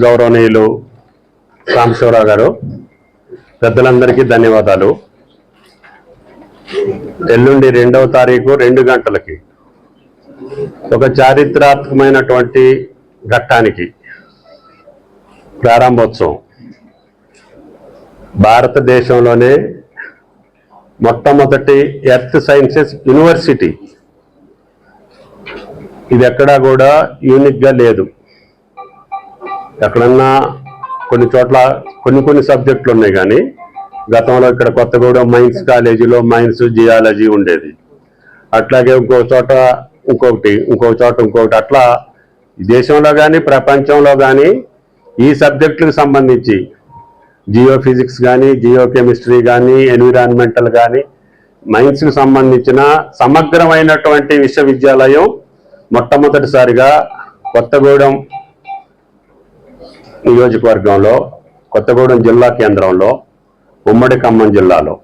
గౌరవనీయులు రామశివరావు గారు పెద్దలందరికీ ధన్యవాదాలు. ఎల్లుండి రెండవ తారీఖు రెండు గంటలకి. ఒక చారిత్రాత్మకమైనటువంటి ఘట్టానికి ప్రారంభోత్సవం. భారతదేశంలోనే మొట్టమొదటి ఎర్త్ సైన్సెస్ యూనివర్సిటీ. ఇది ఎక్కడా కూడా యూనిక్గా లేదు. ఎక్కడన్నా కొన్ని చోట్ల కొన్ని కొన్ని సబ్జెక్టులు ఉన్నాయి కానీ గతంలో ఇక్కడ కొత్తగూడెం మైన్స్ కాలేజీలో మైన్స్ జియాలజీ ఉండేది. అట్లాగే ఇంకో చోట ఇంకొకటి ఇంకో చోట ఇంకొకటి. అట్లా దేశంలో కానీ ప్రపంచంలో కానీ ఈ సబ్జెక్టులకు సంబంధించి జియో ఫిజిక్స్ కానీ జియో కెమిస్ట్రీ కానీ ఎన్విరాన్మెంటల్ కానీ మైన్స్కి సంబంధించిన సమగ్రమైనటువంటి విశ్వవిద్యాలయం మొట్టమొదటిసారిగా కొత్తగూడెం నియోజకవర్గంలో కొత్తగూడెం జిల్లా కేంద్రంలో ఉమ్మడి ఖమ్మం జిల్లాలో.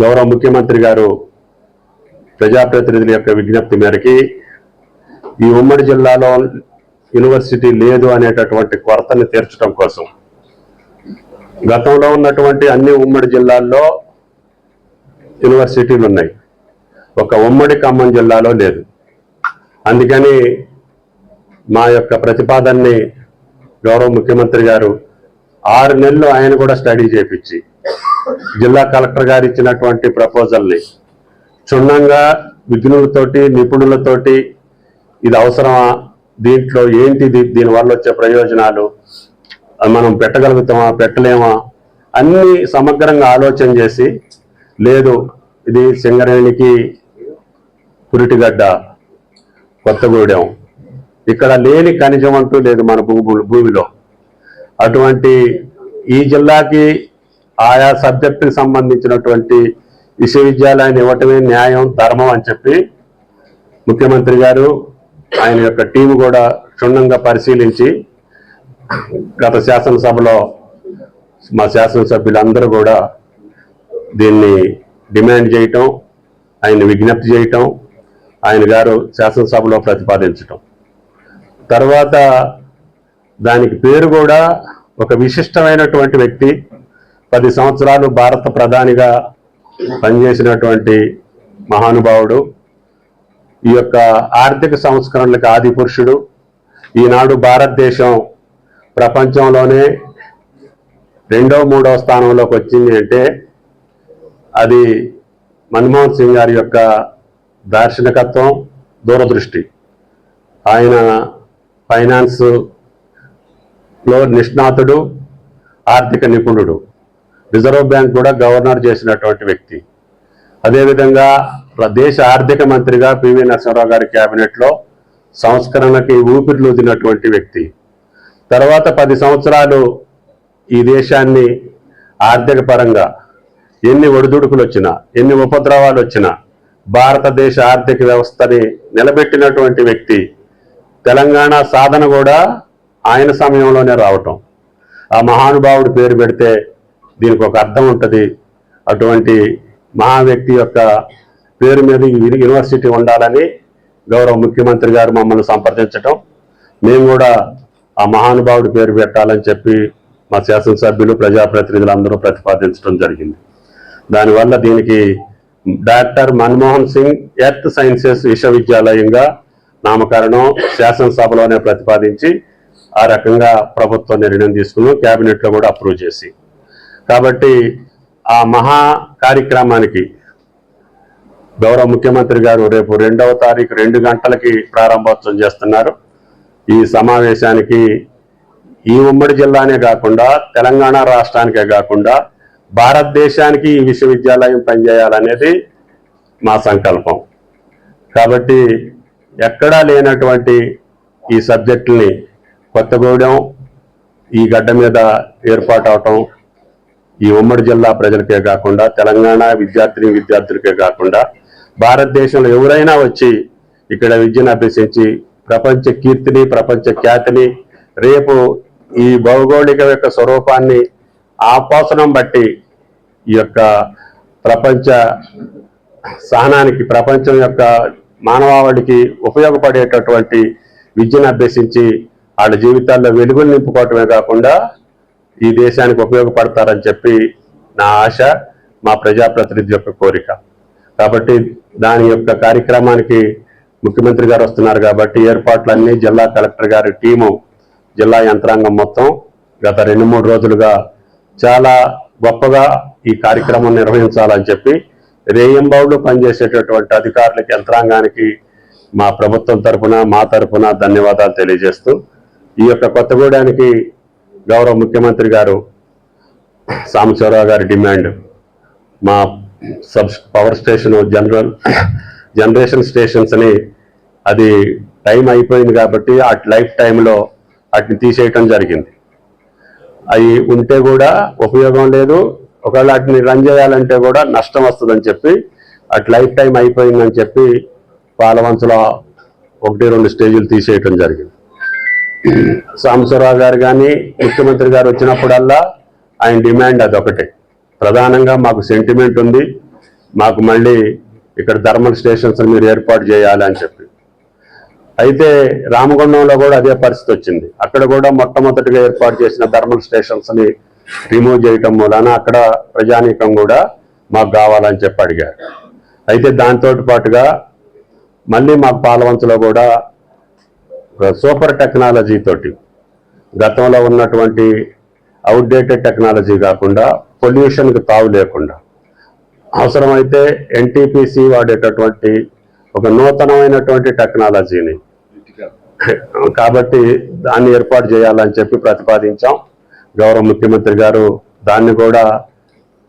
గౌరవ ముఖ్యమంత్రి గారు ప్రజాప్రతినిధుల యొక్క విజ్ఞప్తి మేరకి ఈ ఉమ్మడి జిల్లాలో యూనివర్సిటీ లేదు అనేటటువంటి కొరతని తీర్చడం కోసం గతంలో ఉన్నటువంటి అన్ని ఉమ్మడి జిల్లాల్లో యూనివర్సిటీలు ఉన్నాయి. ఒక ఉమ్మడి ఖమ్మం జిల్లాలో లేదు. అందుకని మా యొక్క ప్రతిపాదనని గౌరవ ముఖ్యమంత్రి గారు ఆరు నెలలు ఆయన కూడా స్టడీ చేపించి జిల్లా కలెక్టర్ గారు ఇచ్చినటువంటి ప్రపోజల్ని క్షుణ్ణంగా విఘ్నులతోటి నిపుణులతోటి ఇది అవసరమా? దీంట్లో ఏంటి దీనివల్ల వచ్చే ప్రయోజనాలు? మనం పెట్టగలుగుతామా? పెట్టలేమా? అన్ని సమగ్రంగా ఆలోచన చేసి లేదు ఇది సింగరేణికి పురిటిగడ్డ కొత్తగూడెం. ఇక్కడ లేని ఖనిజం అంటూ లేదు మన భూ భూమిలో. అటువంటి ఈ జిల్లాకి ఆయా సబ్జెక్టుకి సంబంధించినటువంటి విశ్వవిద్యాలయాన్ని ఇవ్వటమే న్యాయం ధర్మం అని చెప్పి ముఖ్యమంత్రి గారు ఆయన యొక్క టీం కూడా క్షుణ్ణంగా పరిశీలించి గత శాసనసభలో మా శాసనసభ్యులందరూ కూడా దీన్ని డిమాండ్ చేయటం ఆయన విజ్ఞప్తి చేయటం ఆయన గారు శాసనసభలో ప్రతిపాదించటం. తర్వాత దానికి పేరు కూడా ఒక విశిష్టమైనటువంటి వ్యక్తి పది సంవత్సరాలు భారత ప్రధానిగా పనిచేసినటువంటి మహానుభావుడు. ఈ యొక్క ఆర్థిక సంస్కరణలకు ఆది పురుషుడు. ఈనాడు భారతదేశం ప్రపంచంలోనే రెండో మూడో స్థానంలోకి వచ్చింది అంటే అది మన్మోహన్ సింగ్ గారి యొక్క దార్శనికత్వం దూరదృష్టి. ఆయన ఫైనాన్స్లో నిష్ణాతుడు ఆర్థిక నిపుణుడు. రిజర్వ్ బ్యాంక్ కూడా గవర్నర్ చేసినటువంటి వ్యక్తి. అదేవిధంగా దేశ ఆర్థిక మంత్రిగా పివి నరసింహరావు గారి క్యాబినెట్లో సంస్కరణకి ఊపిరిలూదినటువంటి వ్యక్తి. తర్వాత పది సంవత్సరాలు ఈ దేశాన్ని ఆర్థిక పరంగా ఎన్ని ఒడిదుడుకులు వచ్చినా ఎన్ని ఉపద్రవాలు వచ్చినా భారతదేశ ఆర్థిక వ్యవస్థని నిలబెట్టినటువంటి వ్యక్తి తెలంగాణ సాధన కూడా ఆయన సమయంలోనే రావటం. ఆ మహానుభావుడి పేరు పెడితే దీనికి ఒక అర్థం ఉంటుంది. అటువంటి మహా వ్యక్తి యొక్క పేరు మీద యూనివర్సిటీ ఉండాలని గౌరవ ముఖ్యమంత్రి గారు మమ్మల్ని సంప్రదించటం. మేము కూడా ఆ మహానుభావుడి పేరు పెట్టాలని చెప్పి మా శాసనసభ్యులు ప్రజాప్రతినిధులు అందరూ ప్రతిపాదించడం జరిగింది. దానివల్ల దీనికి doctor Manmohan Singh earth sciences విశ్వవిద్యాలయంగా నామకరణం శాసనసభలోనే ప్రతిపాదించి ఆ రకంగా ప్రభుత్వం నిర్ణయం తీసుకున్నాం క్యాబినెట్లో కూడా అప్రూవ్ చేసి. కాబట్టి ఆ మహా కార్యక్రమానికి గౌరవ ముఖ్యమంత్రి గారు రేపు రెండవ తారీఖు రెండు గంటలకి ప్రారంభోత్సవం చేస్తున్నారు. ఈ సమావేశానికి ఈ ఉమ్మడి జిల్లానే కాకుండా తెలంగాణ రాష్ట్రానికే కాకుండా భారతదేశానికి ఈ విశ్వవిద్యాలయం పనిచేయాలనేది మా సంకల్పం. కాబట్టి ఎక్కడా లేనటువంటి ఈ సబ్జెక్టుల్ని కొత్తగూడెం ఈ గడ్డ మీద ఏర్పాటు అవటం ఈ ఉమ్మడి జిల్లా ప్రజలకే కాకుండా తెలంగాణ విద్యార్థిని విద్యార్థులకే కాకుండా భారతదేశంలో ఎవరైనా వచ్చి ఇక్కడ విద్యను అభ్యసించి ప్రపంచ కీర్తిని ప్రపంచ ఖ్యాతిని రేపు ఈ భౌగోళిక యొక్క స్వరూపాన్ని ఆపోసనం బట్టి ఈ యొక్క ప్రపంచ సహనానికి ప్రపంచం యొక్క మానవాళికి ఉపయోగపడేటటువంటి విద్యను అభ్యసించి వాళ్ళ జీవితాల్లో వెలుగులు నింపుకోవటమే కాకుండా ఈ దేశానికి ఉపయోగపడతారని చెప్పి నా ఆశ మా ప్రజాప్రతినిధి యొక్క కోరిక. కాబట్టి దాని యొక్క కార్యక్రమానికి ముఖ్యమంత్రి గారు వస్తున్నారు కాబట్టి ఏర్పాట్లన్నీ జిల్లా కలెక్టర్ గారి టీము జిల్లా యంత్రాంగం మొత్తం గత రెండు మూడు రోజులుగా చాలా గొప్పగా ఈ కార్యక్రమం నిర్వహించాలని చెప్పి రేయంబాబులో పనిచేసేటటువంటి అధికారులకి యంత్రాంగానికి మా ప్రభుత్వం తరఫున మా తరపున ధన్యవాదాలు తెలియజేస్తూ ఈ యొక్క కొత్తగూడానికి గౌరవ ముఖ్యమంత్రి గారు సాంబశివరావు గారి డిమాండ్ మా sub power station general generation స్టేషన్స్ని అది టైం అయిపోయింది కాబట్టి ఆ లైఫ్ టైంలో వాటిని తీసేయటం జరిగింది. అవి ఉంటే కూడా ఉపయోగం లేదు ఒకవేళ వాటిని రన్ చేయాలంటే కూడా నష్టం వస్తుందని చెప్పి అటు లైఫ్ టైం అయిపోయిందని చెప్పి పాలవంచలో ఒకటి రెండు స్టేజీలు తీసేయటం జరిగింది. సాంబశ్వరరావు గారు కానీ ముఖ్యమంత్రి గారు వచ్చినప్పుడల్లా ఆయన డిమాండ్ అదొకటే ప్రధానంగా మాకు సెంటిమెంట్ ఉంది మాకు మళ్ళీ ఇక్కడ థర్మల్ స్టేషన్స్ మీరు ఏర్పాటు చేయాలి అని చెప్పి. అయితే రామగుండంలో కూడా అదే పరిస్థితి వచ్చింది. అక్కడ కూడా మొట్టమొదటిగా ఏర్పాటు చేసిన థర్మల్ స్టేషన్స్ని రిమూవ్ చేయటం మూలాన అక్కడ ప్రజానీకం కూడా మాకు కావాలని చెప్పి అడిగారు. అయితే దాంతో పాటుగా మళ్ళీ మాకు పాలవంచలో కూడా సూపర్ టెక్నాలజీ తోటి గతంలో ఉన్నటువంటి అవుట్డేటెడ్ టెక్నాలజీ కాకుండా పొల్యూషన్కి తావు లేకుండా అవసరమైతే ఎన్టీపీసీ వాడేటటువంటి ఒక నూతనమైనటువంటి టెక్నాలజీని కాబట్టి దాన్ని ఏర్పాటు చేయాలని చెప్పి ప్రతిపాదించాం. గౌరవ ముఖ్యమంత్రి గారు దాన్ని కూడా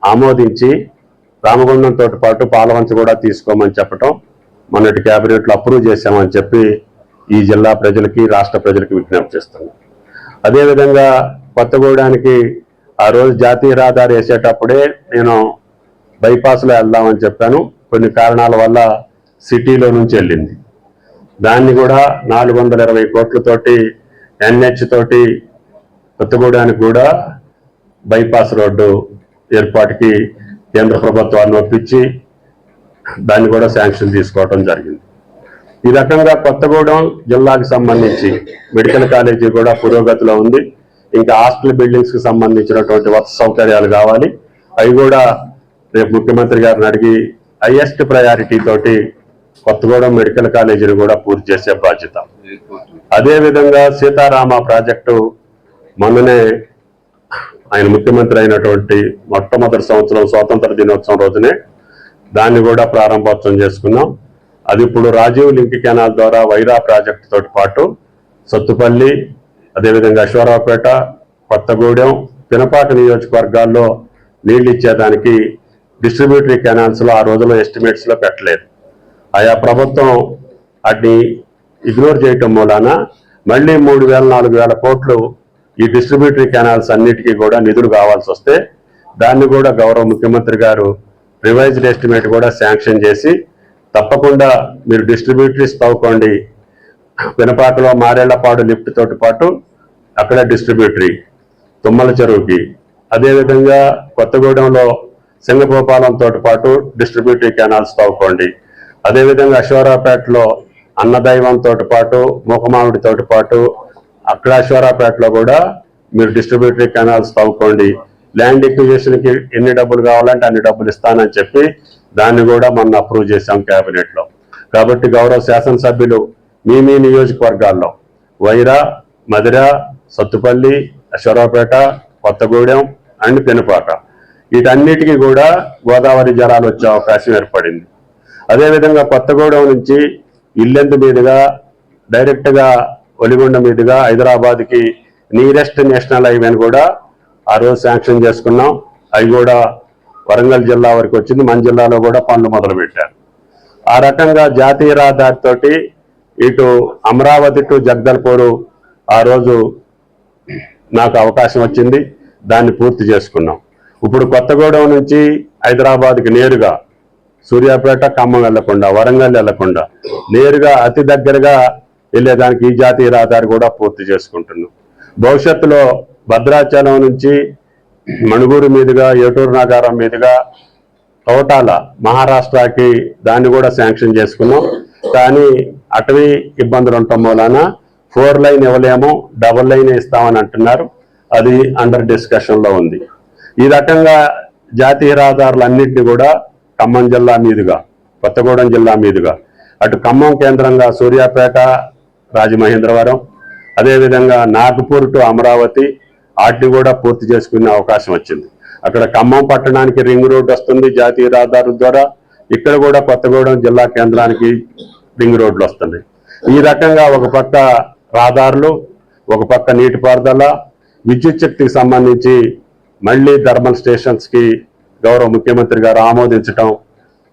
ఆమోదించి రామగుండంతో పాటు పాలవంచ కూడా తీసుకోమని చెప్పటం మొన్నటి క్యాబినెట్లో అప్రూవ్ చేశామని చెప్పి ఈ జిల్లా ప్రజలకి రాష్ట్ర ప్రజలకి విజ్ఞప్తి చేస్తున్నాం. అదేవిధంగా కొత్తగూడానికి ఆ రోజు జాతీయ రహదారి వేసేటప్పుడే నేను బైపాస్లో వెళ్దామని చెప్పాను. కొన్ని కారణాల వల్ల సిటీలో నుంచి వెళ్ళింది. దాన్ని కూడా నాలుగు వందల ఇరవై కోట్లతోటి ఎన్హెచ్ తోటి కొత్తగూడానికి కూడా బైపాస్ రోడ్డు ఏర్పాటుకి కేంద్ర ప్రభుత్వాన్ని ఒప్పించి దాన్ని కూడా శాంక్షన్ తీసుకోవడం జరిగింది. ఈ రకంగా కొత్తగూడెం జిల్లాకి సంబంధించి మెడికల్ కాలేజీ కూడా పురోగతిలో ఉంది. ఇంకా హాస్టల్ బిల్డింగ్స్కి సంబంధించినటువంటి వసతి సౌకర్యాలు కావాలి. అవి కూడా రేపు ముఖ్యమంత్రి గారిని అడిగి హైయెస్ట్ ప్రయారిటీ తోటి కొత్తగూడెం మెడికల్ కాలేజీని కూడా పూర్తి చేసే బాధ్యత. అదే విధంగా సీతారామ ప్రాజెక్టు మొన్ననే ఆయన ముఖ్యమంత్రి అయినటువంటి మొట్టమొదటి సంవత్సరం స్వాతంత్ర దినోత్సవం రోజునే దాన్ని కూడా ప్రారంభోత్సవం చేసుకున్నాం. అది ఇప్పుడు రాజీవ్ లింక్ కెనాల్ ద్వారా వైరా ప్రాజెక్టు తోటి పాటు సత్తుపల్లి అదేవిధంగా అశ్వరావుపేట కొత్తగూడెం పినపాక నియోజకవర్గాల్లో నీళ్ళు ఇచ్చేదానికి డిస్ట్రిబ్యూటరీ కెనాల్స్లో ఆ రోజుల్లో ఎస్టిమేట్స్లో పెట్టలేదు. ఆయా ప్రభుత్వం వాటిని ఇగ్నోర్ చేయటం మూలాన మళ్ళీ మూడు వేల నాలుగు వేల కోట్లు ఈ డిస్ట్రిబ్యూటరీ కెనాల్స్ అన్నిటికీ కూడా నిధులు కావాల్సి వస్తే దాన్ని కూడా గౌరవ ముఖ్యమంత్రి గారు రివైజ్డ్ ఎస్టిమేట్ కూడా శాంక్షన్ చేసి తప్పకుండా మీరు డిస్ట్రిబ్యూటరీస్ తవ్వుకోండి పినపాకలో మారేళ్ళపాడు లిఫ్ట్ తోటి పాటు అక్కడ డిస్ట్రిబ్యూటరీ తుమ్మల చెరువుకి. అదేవిధంగా కొత్తగూడెంలో సింగభూపాలం పాటు డిస్ట్రిబ్యూటరీ కెనాల్స్ తవ్వుకోండి అదేవిధంగా అశ్వరాపేటలో అన్నదైవంతో పాటు మూకమామిడి పాటు అక్కడశ్వరాపేటలో కూడా మీరు డిస్ట్రిబ్యూటరీ కెనాల్స్ తవ్వుకోండి. ల్యాండ్ ఎక్విజేషన్కి ఎన్ని డబ్బులు కావాలంటే అన్ని డబ్బులు ఇస్తానని చెప్పి దాన్ని కూడా మొన్న అప్రూవ్ చేశాం క్యాబినెట్లో కాబట్టి గౌరవ శాసనసభ్యులు మీ మీ నియోజకవర్గాల్లో వైరా మధిర సత్తుపల్లి అశ్వరావుపేట కొత్తగూడెం అండ్ పెనుపాట వీటన్నిటికీ కూడా గోదావరి జలాలు వచ్చే అవకాశం ఏర్పడింది. అదేవిధంగా కొత్తగూడెం నుంచి ఇల్లెందు మీదుగా డైరెక్ట్గా ఒలిగొండ మీదుగా హైదరాబాద్కి నియరెస్ట్ నేషనల్ హైవేని కూడా ఆ రోజు శాంక్షన్ చేసుకున్నాం. అవి కూడా వరంగల్ జిల్లా వరకు వచ్చింది. మన జిల్లాలో కూడా పనులు మొదలు పెట్టారు ఆ రకంగా జాతీయ రహదారితోటి ఇటు అమరావతి టు జగదల్పూరు ఆ రోజు నాకు అవకాశం వచ్చింది. దాన్ని పూర్తి చేసుకున్నాం. ఇప్పుడు కొత్తగూడెం నుంచి హైదరాబాద్కి నేరుగా సూర్యాపేట ఖమ్మం వెళ్ళకుండా వరంగల్ వెళ్ళకుండా నేరుగా అతి దగ్గరగా వెళ్ళేదానికి ఈ జాతీయ రహదారి కూడా పూర్తి చేసుకుంటున్నాం. భవిష్యత్తులో భద్రాచలం నుంచి మణుగూరు మీదుగా ఏటూరు నగరం మీదుగా తోటాల మహారాష్ట్రకి దాన్ని కూడా శాంక్షన్ చేసుకున్నాం. కానీ అటవీ ఇబ్బందులు ఉండటం మూలాన ఫోర్ లైన్ ఇవ్వలేము డబుల్ లైన్ ఇస్తామని అంటున్నారు. అది అండర్ డిస్కషన్లో ఉంది. ఈ రకంగా జాతీయ రహదారులన్నింటినీ కూడా ఖమ్మం జిల్లా మీదుగా కొత్తగూడెం జిల్లా మీదుగా అటు ఖమ్మం కేంద్రంగా సూర్యాపేట రాజమహేంద్రవరం అదేవిధంగా నాగపూర్ టు అమరావతి వాటిని కూడా పూర్తి చేసుకునే అవకాశం వచ్చింది. అక్కడ ఖమ్మం పట్టణానికి రింగ్ రోడ్ వస్తుంది జాతీయ రహదారుల ద్వారా. ఇక్కడ కూడా కొత్తగూడెం జిల్లా కేంద్రానికి రింగ్ రోడ్లు వస్తున్నాయి. ఈ రకంగా ఒక పక్క రహదారులు ఒక పక్క నీటిపారుదల విద్యుత్ శక్తికి సంబంధించి మళ్ళీ థర్మల్ స్టేషన్స్కి గౌరవ ముఖ్యమంత్రి గారు ఆమోదించటం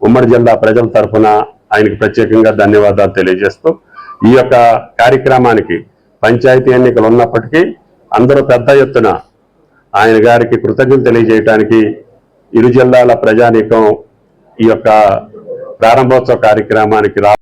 ఉమ్మడి జిల్లా ప్రజల తరఫున ఆయనకి ప్రత్యేకంగా ధన్యవాదాలు తెలియజేస్తూ ఈ యొక్క కార్యక్రమానికి పంచాయతీ ఎన్నికలు ఉన్నప్పటికీ అందరూ పెద్ద ఎత్తున ఆయన గారికి కృతజ్ఞతలు తెలియజేయటానికి ఇరు జిల్లాల ప్రజానీకం ఈ యొక్క ప్రారంభోత్సవ కార్యక్రమానికి రా